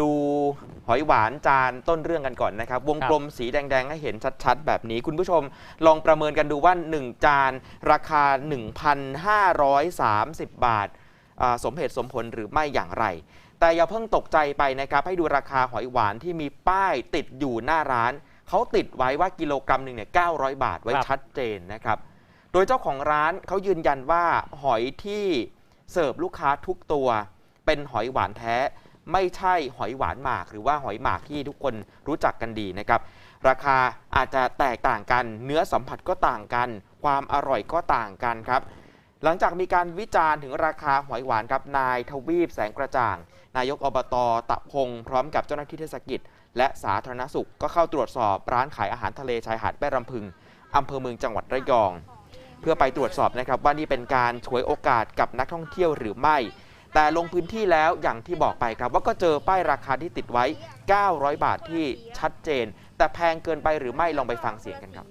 ดูหอยหวานจานต้นเรื่องกันก่อนนะครับ วงกลมสีแดง ๆ ให้เห็นชัด ๆ แบบนี้ คุณผู้ชมลองประเมินกันดูว่า 1 จานราคา 1,530 บาทอ่าสมเหตุสมผลหรือไม่อย่างไร แต่อย่าเพิ่งตกใจไปนะครับ ให้ดูราคาหอยหวานที่มีป้ายติดอยู่หน้าร้าน เขาติดไว้ว่ากิโลกรัมหนึ่งเนี่ย900 บาทไว้ครับชัดเจนนะครับ โดยเจ้าของร้านเขายืนยันว่าหอยที่เสิร์ฟลูกค้าทุกตัว เป็นหอยหวานแท้ ไม่ใช่หอยหวานหมาก หรือว่าหอยหมากที่ทุกคนรู้จักกันดีนะครับ ราคาอาจจะแตกต่างกัน เนื้อสัมผัสก็ต่างกัน ความอร่อยก็ต่างกันครับ หลังจากมีการวิจารณ์ถึงราคาหอยหวานครับนายทวีปแสงกระจ่าง นายกอบตตะพง พร้อมกับเจ้าหน้าที่เทศกิจ และสาธารณสุขก็เข้าตรวจสอบร้านขายอาหารทะเลชายหาดแม่รำพึงอำเภอเมืองจังหวัดระยอง เพื่อไปตรวจสอบนะครับว่านี่เป็นการฉวยโอกาสกับนักท่องเที่ยวหรือไม่ แต่ลงพื้นที่แล้วอย่างที่บอกไปครับว่าก็เจอป้ายราคาที่ติดไว้ 900 บาทที่ชัดเจน แต่แพงเกินไปหรือไม่ลองไปฟังเสียงกันครับ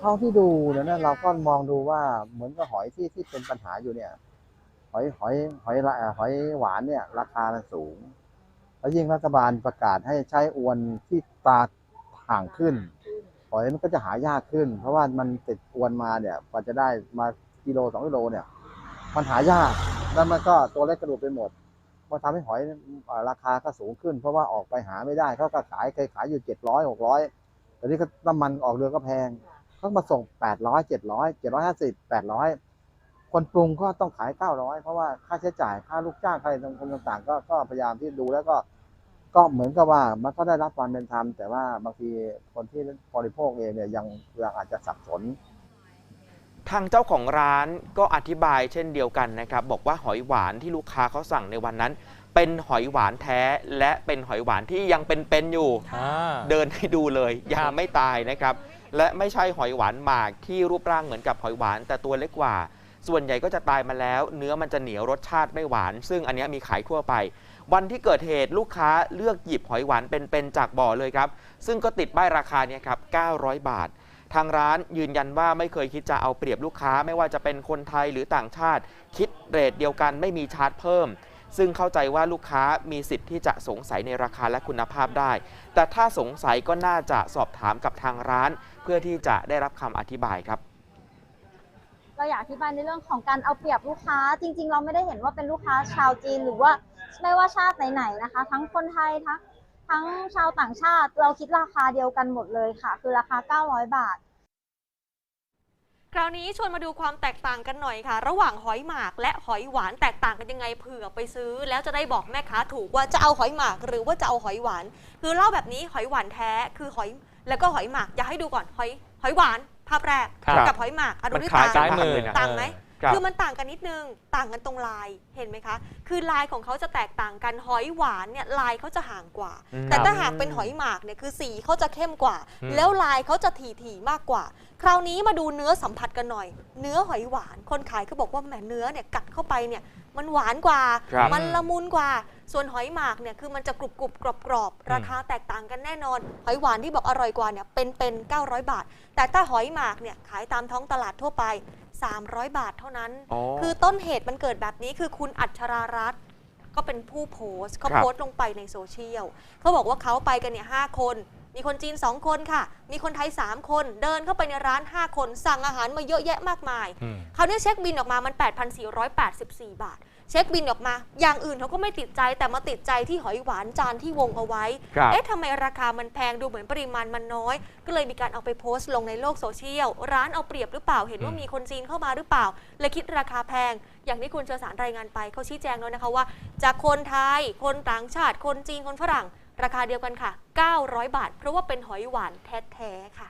เท่าที่ดูเนี่ยนะเราก็มองดูว่าเหมือนกับหอยที่ที่เป็นปัญหาอยู่เนี่ย หอยหอยหอยละหอยหวานเนี่ย ราคามันสูง แล้วยิ่งรัฐบาลประกาศให้ใช้อวนที่ตาห่างขึ้น หอยมันก็จะหายากขึ้น เพราะว่ามันติดอวนมาเนี่ยกว่าจะได้มากิโลสองกิโลเนี่ย มันหายากแล้วมันก็ตัวเล็กกระดูกไปหมดมันทำให้หอยราคาก็สูงขึ้น เพราะว่าออกไปหาไม่ได้เขาก็ขายเคยขายอยู่เจ็ดร้อยหกร้อยแต่นี่ก็น้ำมันออกเรือก็แพงเขามาส่ง800 700 750 800คนปรุงก็ต้องขาย900เพราะว่าค่าใช้จ่ายค่าลูกจ้างค่าอะไรต่างๆ ก็ก็พยายามที่ดูแล้วก็ก็เหมือนกับว่ามันก็ได้รับความเป็นธรรมแต่ว่าบางทีคนที่บริโภคเองเนี่ยยังยังอาจจะสับสน ทางเจ้าของร้านก็อธิบายเช่นเดียวกันนะครับ บอกว่าหอยหวานที่ลูกค้าเขาสั่งในวันนั้น เป็นหอยหวานแท้และเป็นหอยหวานที่ยังเป็นๆอยู่อ่าเดินให้ดูเลยยังครับไม่ตายนะครับ และไม่ใช่หอยหวานหมากที่รูปร่างเหมือนกับหอยหวานแต่ตัวเล็กกว่า ส่วนใหญ่ก็จะตายมาแล้ว เนื้อมันจะเหนียวรสชาติไม่หวาน ซึ่งอันเนี้ยมีขายทั่วไป วันที่เกิดเหตุลูกค้าเลือกหยิบหอยหวานเป็นๆจากบ่อเลยครับซึ่งก็ติดป้ายราคาเนี่ยครับ900 บาท ทางร้านยืนยันว่าไม่เคยคิดจะเอาเปรียบลูกค้าไม่ว่าจะเป็นคนไทยหรือต่างชาติ คิดเรทเดียวกันไม่มีชาร์จเพิ่ม ซึ่งเข้าใจว่าลูกค้ามีสิทธิ์ที่จะสงสัยในราคาและคุณภาพได้ แต่ถ้าสงสัยก็น่าจะสอบถามกับทางร้าน เพื่อที่จะได้รับคำอธิบายครับเราอยากอธิบายในเรื่องของการเอาเปรียบลูกค้า จริง ๆ เราไม่ได้เห็นว่าเป็นลูกค้าชาวจีนหรือว่าไม่ว่าชาติไหนๆนะคะ ทั้งคนไทยทั้ง ทั้งชาวต่างชาติเราคิดราคาเดียวกันหมดเลยค่ะ คือราคา 900 บาท คราวนี้ชวนมาดูความแตกต่างกันหน่อยค่ะ ระหว่างหอยหมากและหอยหวานแตกต่างกันยังไงเผื่อไปซื้อ แล้วจะได้บอกแม่ค้าถูกว่าจะเอาหอยหมากหรือว่าจะเอาหอยหวาน คือเล่าแบบนี้หอยหวานแท้คือหอยแล้วก็หอยหมากอยากให้ดูก่อนหอยหอยหวานภาพแรกครับกับหอยหมากอะดูมันที่คล้ายต่างกันซ้ายมือเลยนะต่างไหม ครับ คือมันต่างกันนิดนึง ต่างกันตรงลายเห็นไหมคะ คือลายของเขาจะแตกต่างกันหอยหวานเนี่ยลายเขาจะห่างกว่า อืมแต่ถ้าหากเป็นหอยหมากเนี่ยคือสีเขาจะเข้มกว่า อืม แล้วลายเขาจะถี่ๆมากกว่า คราวนี้มาดูเนื้อสัมผัสกันหน่อย เนื้อหอยหวานคนขายเขาบอกว่าแหมเนื้อเนี่ยกัดเข้าไปเนี่ยมันหวานกว่า ครับ มันละมุนกว่า ส่วนหอยหมากเนี่ยคือมันจะกรุบกรุบกรอบกรอบๆราคาแตกต่างกันแน่นอน หอยหวานที่บอกอร่อยกว่าเนี่ยเป็นเป็น 900 บาท แต่ถ้าหอยหมากเนี่ยขายตามท้องตลาดทั่วไป 300 บาทเท่านั้น อ๋อคือต้นเหตุมันเกิดแบบนี้คือคุณอัชรารัตน์ก็เป็นผู้โพสต์เขาครับ โพสต์ลงไปในโซเชียลเขาบอกว่าเขาไปกันเนี่ยหคน มีคนจีน 2 คนค่ะ มีคนไทย 3 คน เดินเข้าไปในร้าน 5 คน สั่งอาหารมาเยอะแยะมากมายอืมคราวนี้เช็คบินออกมามัน 8,484 บาท เช็คบินออกมา อย่างอื่นเขาก็ไม่ติดใจแต่มาติดใจที่หอยหวานจานที่วงเอาไว้ครับเอ๊ะทำไมราคามันแพงดูเหมือนปริมาณมันน้อย ก็เลยมีการเอาไปโพสต์ลงในโลกโซเชียล ร้านเอาเปรียบหรือเปล่า เห็นว่าอืมมีคนจีนเข้ามาหรือเปล่า เลยคิดราคาแพง อย่างที่คุณเชอสารรายงานไปเขาชี้แจงแล้วนะคะว่าจากคนไทย คนต่างชาติ คนจีน คนฝรั่ง ราคาเดียวกันค่ะ 900 บาท เพราะว่าเป็นหอยหวานแท้ๆค่ะ